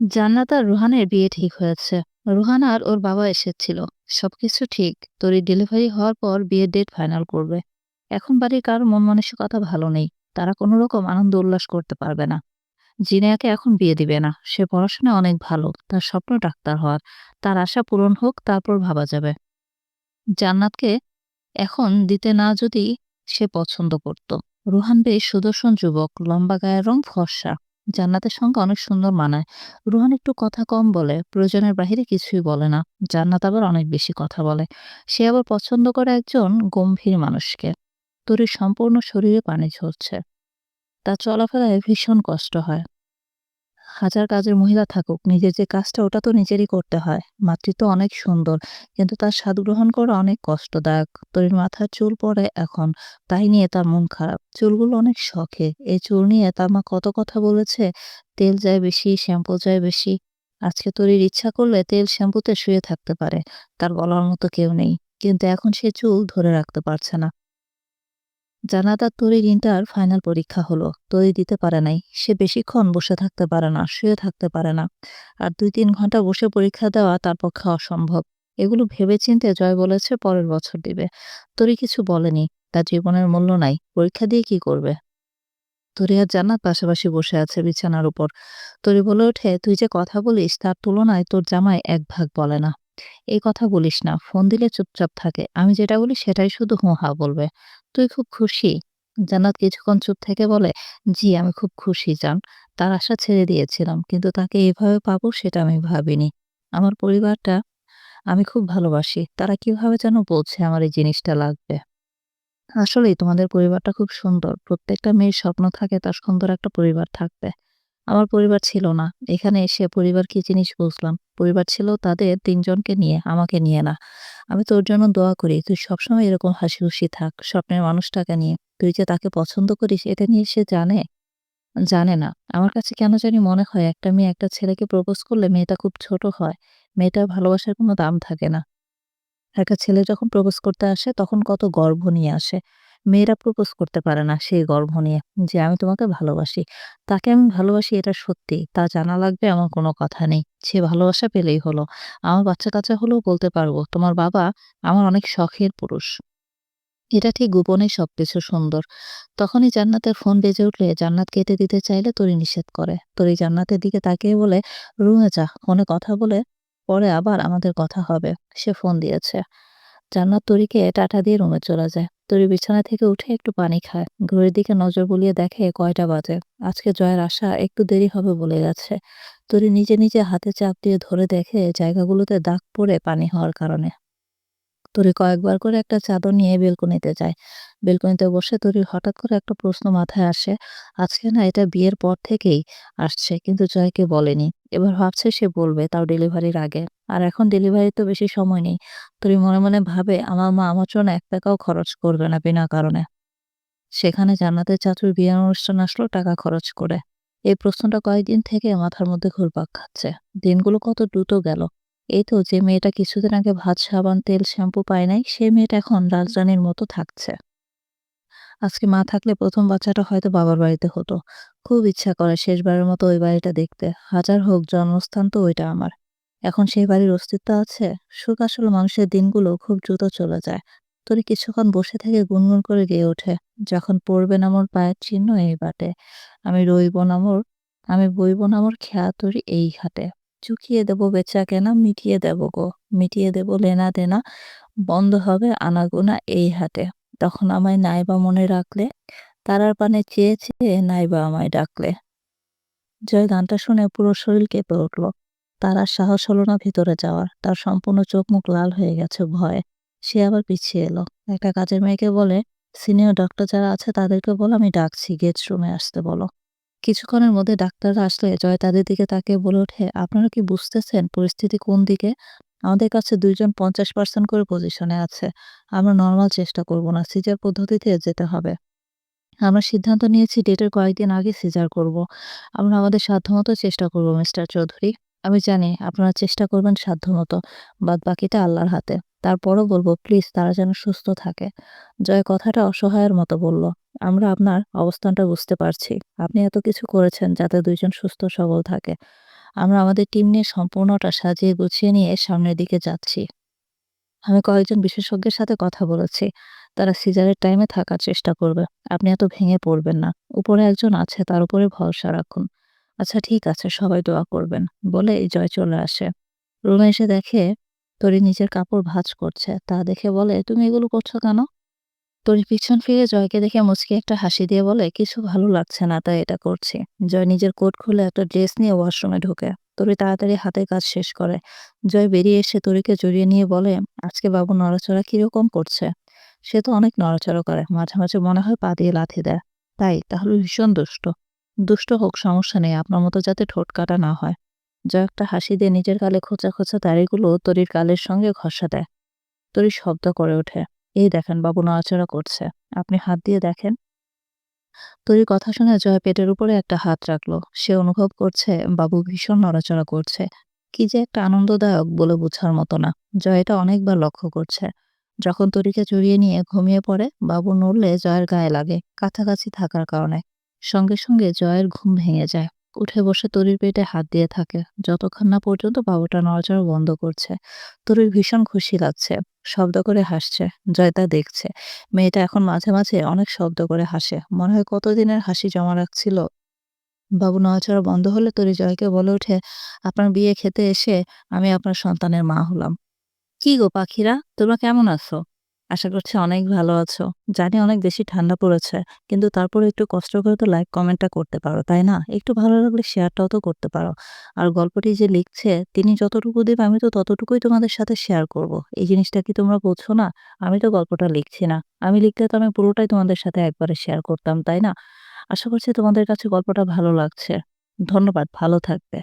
জান্নাত আর রুহানের বিয়ে ঠিক হয়েছে। রুহান আর ওর বাবা এসেছিল। সবকিছু ঠিক। তোরই ডেলিভারি হওয়ার পর বিয়ের ডেট ফাইনাল করবে। এখন বাড়ির কারও মন মানসিকতা ভালো নেই। তারা কোনো রকম আনন্দ উল্লাস করতে পারবে না। জিনায়াকে এখন বিয়ে দিবে না। সে পড়াশোনায় অনেক ভালো। তার স্বপ্ন ডাক্তার হওয়ার। তার আশা পূরণ হোক তারপর ভাবা যাবে। জান্নাতকে এখন দিতে না যদি সে পছন্দ করত। রুহান বেশ সুদর্শন যুবক, লম্বা গায়ের রং ফর্সা। জান্নাতের সঙ্গে অনেক সুন্দর মানায়। রুহান একটু কথা কম বলে, প্রয়োজনের বাহিরে কিছুই বলে না। জান্নাত আবার অনেক বেশি কথা বলে। সে আবার পছন্দ করে একজন গম্ভীর মানুষকে। তরির সম্পূর্ণ শরীরে পানি ঝরছে। তা চলাফেরায় ভীষণ কষ্ট হয়। হাজার কাজের মহিলা থাকুক, নিজের যে কাজটা ওটা তো নিজেরই করতে হয়। মাতৃত্ব অনেক সুন্দর, কিন্তু তার স্বাদ গ্রহণ করা অনেক কষ্টদায়ক। তরির মাথার চুল পড়ে এখন, তাই নিয়ে তার মন খারাপ। চুলগুলো অনেক শখে, এই চুল নিয়ে তার মা কত কথা বলেছে, তেল যায় বেশি, শ্যাম্পু যায় বেশি। আজকে তরির ইচ্ছা করলে তেল শ্যাম্পুতে শুয়ে থাকতে পারে, তার বলার মতো কেউ নেই। কিন্তু এখন সে চুল ধরে রাখতে পারছে না। জানাতার তরির ইন্টার ফাইনাল পরীক্ষা হলো। তরি দিতে পারে নাই। সে বেশিক্ষণ বসে থাকতে পারে না, শুয়ে থাকতে পারে না। আর দুই তিন ঘণ্টা বসে পরীক্ষা দেওয়া তার পক্ষে অসম্ভব। এগুলো ভেবে চিনতে জয় বলেছে পরের বছর দিবে। তরি কিছু বলেনি। তার জীবনের মূল্য নাই। পরীক্ষা দিয়ে কি করবে? তরি আর জান্নাত পাশাপাশি বসে আছে বিছানার উপর। তরি বলে ওঠে, তুই যে কথা বলিস, তার তুলনায় তোর জামাই এক ভাগ বলে না। এই কথা বলিস না, ফোন দিলে চুপচাপ থাকে। আমি যেটা বলি সেটাই শুধু হুঁ হা বলবে। তুই খুব খুশি? জান্নাত কিছুক্ষণ চুপ থেকে বলে, জি, আমি খুব খুশি, জান। তার আশা ছেড়ে দিয়েছিলাম, কিন্তু তাকে এভাবে পাবো সেটা আমি ভাবিনি। আমার পরিবারটা আমি খুব ভালোবাসি। তারা কীভাবে যেন বলছে আমার এই জিনিসটা লাগবে। আসলেই তোমাদের পরিবারটা খুব সুন্দর। প্রত্যেকটা মেয়ের স্বপ্ন থাকে তার সুন্দর একটা পরিবার থাকবে আমার পরিবার ছিল না। এখানে এসে পরিবার কি জিনিস বুঝলাম? পরিবার ছিল তাদের তিনজনকে নিয়ে, আমাকে নিয়ে না। আমি তোর জন্য দোয়া করি, তুই সবসময় এরকম হাসি খুশি থাক, স্বপ্নের মানুষটাকে নিয়ে। তুই যে তাকে পছন্দ করিস, এটা নিয়ে সে জানে? জানে না। আমার কাছে কেন জানি মনে হয়, একটা মেয়ে একটা ছেলেকে প্রপোজ করলে মেয়েটা খুব ছোট হয়। মেয়েটার ভালোবাসার কোনো দাম থাকে না। একটা ছেলে যখন প্রপোজ করতে আসে, তখন কত গর্ব নিয়ে আসে। মেয়েরা প্রপোজ করতে পারে না সেই গর্ভ নিয়ে যে আমি তোমাকে ভালোবাসি। তাকে আমি ভালোবাসি এটা সত্যি। তা জানা লাগবে আমার কোনো কথা নেই। সে ভালোবাসা পেলেই হলো। আমার বাচ্চা কাচ্চা হলেও বলতে পারব, তোমার বাবা আমার অনেক শখের পুরুষ। এটা ঠিক গোপনে সবকিছু সুন্দর। তখনই জান্নাতের ফোন বেজে উঠলে জান্নাত কেটে দিতে চাইলে তরি নিষেধ করে। তরি জান্নাতের দিকে তাকিয়ে বলে, রুমে যা। ফোনে কথা বলে পরে আবার আমাদের কথা হবে। সে ফোন দিয়েছে। জান্নাত তরিকে টাটা দিয়ে রুমে চলে যায়। তরি বিছানা থেকে উঠে একটু পানি খায়। ঘড়ির দিকে নজর বলিয়ে দেখে কয়টা বাজে। আজকে জয়ের আশা একটু দেরি হবে বলে গেছে তরি নিজে নিজে হাতে চাপ দিয়ে ধরে দেখে জায়গাগুলোতে দাগ পড়ে পানি হওয়ার কারণে। তরি কয়েকবার করে একটা চাদর নিয়ে বেলকনিতে যায়। বেলকনিতে বসে তরির হঠাৎ করে একটা প্রশ্ন মাথায় আসে, আজকে না এটা বিয়ের পর থেকেই আসছে, কিন্তু জয়কে বলেনি। এবার ভাবছে সে বলবে তাও ডেলিভারির আগে। আর এখন ডেলিভারি তো বেশি সময় নেই। তরি মনে মনে ভাবে, আমার মা আমার জন্য এক টাকাও খরচ করবে না বিনা কারণে। সেখানে জান্নাতের চাচুর বিয়ের অনুষ্ঠান আসলো টাকা খরচ করে। এই প্রশ্নটা কয়েকদিন থেকে মাথার মধ্যে ঘুরপাক খাচ্ছে। দিনগুলো কত দ্রুত গেল। এই তো যে মেয়েটা কিছুদিন আগে ভাত সাবান তেল শ্যাম্পু পায় নাই সে মেয়েটা এখন রাজরানীর মতো থাকছে। আজকে মা থাকলে প্রথম বাচ্চাটা হয়তো বাবার বাড়িতে হতো। খুব ইচ্ছা করে শেষবারের মতো ওই বাড়িটা দেখতে। হাজার হোক জন্মস্থান তো ওইটা আমার। এখন সেই বাড়ির অস্তিত্ব আছে। সুখ আসলে মানুষের দিনগুলো খুব দ্রুত চলে যায়। তোর কিছুক্ষণ বসে থেকে গুনগুন করে গিয়ে ওঠে। যখন পড়বে না মোর পায়ের চিহ্ন এই বাটে। আমি রইব না মোর আমি বইব না মোর খেয়া তরি এই ঘাটে। চুকিয়ে দেব, বেচা কেনা মিটিয়ে দেব গো। মিটিয়ে দেব, লেনা দেনা বন্ধ হবে আনাগোনা এই হাটে। তখন আমায় নাইবা মনে রাখলে, তারার পানে চেয়ে চেয়ে নাইবা আমায় ডাকলে। জয় গানটা শুনে পুরো শরীর কেঁপে উঠল। তার সাহস হলো না ভিতরে যাওয়ার। তার সম্পূর্ণ চোখ মুখ লাল হয়ে গেছে ভয়ে। সে আবার পিছিয়ে এলো। একটা কাজের মেয়েকে বলে, সিনিয়র ডক্টর যারা আছে তাদেরকে বলো, আমি ডাকছি। গেস্ট রুমে আসতে বলো। কিছুক্ষণের মধ্যে ডাক্তাররা আসলে জয় তাদের দিকে তাকে বলে ওঠে, আপনারা কি বুঝতেছেন পরিস্থিতি কোন দিকে? আমাদের কাছে দুইজন পঞ্চাশ পার্সেন্ট করে পজিশনে আছে। আমরা নর্মাল চেষ্টা করব না সিজার পদ্ধতিতে যেতে হবে। আমরা সিদ্ধান্ত নিয়েছি ডেটের কয়েকদিন আগে সিজার করব। আমরা আমাদের সাধ্যমতো চেষ্টা করব, মিস্টার চৌধুরী। আমি জানি আপনারা চেষ্টা করবেন সাধ্যমতো, বাদ বাকিটা আল্লাহর হাতে। তারপরও বলব প্লিজ তারা যেন সুস্থ থাকে। জয় কথাটা অসহায়ের মতো বলল। আমরা আপনার অবস্থানটা বুঝতে পারছি। আপনি এত কিছু করেছেন যাতে দুইজন সুস্থ, সবল থাকে। আমরা আমাদের টিম নিয়ে সম্পূর্ণটা সাজিয়ে গুছিয়ে নিয়ে সামনের দিকে যাচ্ছি। আমি কয়েকজন বিশেষজ্ঞের সাথে কথা বলেছি। তারা সিজারের টাইমে থাকার চেষ্টা করবে। আপনি এত ভেঙে পড়বেন না। উপরে একজন আছে, তার উপরে ভরসা রাখুন। আচ্ছা ঠিক আছে, সবাই দোয়া করবেন বলে এই জয় চলে আসে। রুমে এসে দেখে তরি নিজের কাপড় ভাঁজ করছে। তা দেখে বলে, তুমি এগুলো করছ কেন? তরি পিছন ফিরে জয়কে দেখে মুচকি একটা হাসি দিয়ে বলে, কিছু ভালো লাগছে না, তাই এটা করছি। জয় নিজের কোট খুলে একটা ড্রেস নিয়ে ওয়াশরুমে ঢোকে। তরি তাড়াতাড়ি হাতের কাজ শেষ করে। জয় বেরিয়ে এসে তরিকে জড়িয়ে নিয়ে বলে, আজকে বাবু নড়াচড়া কীরকম করছে? সে তো অনেক নড়াচড়া করে, মাঝে মাঝে মনে হয় পা দিয়ে লাথি দেয়। তাই, তাহলে ভীষণ দুষ্ট। দুষ্ট হোক, সমস্যা নেই, আপনার মতো যাতে ঠোঁট কাটা না হয়। জয় একটা হাসি দিয়ে নিজের কালে খোঁচা খোঁচা দাড়িগুলো তরির কালের সঙ্গে ঘষা দেয়। তরি শব্দ করে ওঠে। এই দেখেন, বাবু নড়াচড়া করছে। আপনি হাত দিয়ে দেখেন। তরির কথা শুনে জয় পেটের উপরে একটা হাত রাখল। সে অনুভব করছে, বাবু ভীষণ নড়াচড়া করছে। কি যে একটা আনন্দদায়ক বলে বোঝার মতো না। জয় এটা অনেকবার লক্ষ্য করছে। যখন তরিকে জড়িয়ে নিয়ে ঘুমিয়ে পড়ে, বাবু নড়লে জয়ের গায়ে লাগে, কাছাকাছি থাকার কারণে। সঙ্গে সঙ্গে জয়ের ঘুম ভেঙে যায়। উঠে বসে তরির পেটে হাত দিয়ে থাকে। যতক্ষণ না পর্যন্ত বাবুটা নড়াচড়া বন্ধ করছে, তরির ভীষণ খুশি লাগছে, শব্দ করে হাসছে, জয় তা দেখছে। মেয়েটা এখন মাঝে মাঝে অনেক শব্দ করে হাসে, মনে হয় কতদিনের হাসি জমা রাখছিল। বাবু নড়াচড়া বন্ধ হলে তরি জয়কে বলে ওঠে, আপনার বিয়ে খেতে এসে আমি আপনার সন্তানের মা হলাম। কি গো পাখিরা, তোমরা কেমন আছো? আশা করছি অনেক ভালো আছো। জানি অনেক বেশি ঠান্ডা পড়েছে, কিন্তু তারপরে একটু কষ্ট করে তো লাইক কমেন্টটা করতে পারো, তাই না? একটু ভালো লাগলে শেয়ারটাও তো করতে পারো। আর গল্পটি যে লিখছে, তিনি যতটুকু দেবে আমি তো ততটুকুই তোমাদের সাথে শেয়ার করব। এই জিনিসটা কি তোমরা বোঝো না? আমি তো গল্পটা লিখছি না। আমি লিখলে তো আমি পুরোটাই তোমাদের সাথে একবারে শেয়ার করতাম, তাই না? আশা করছি তোমাদের কাছে গল্পটা ভালো লাগছে। ধন্যবাদ, ভালো থাকবে।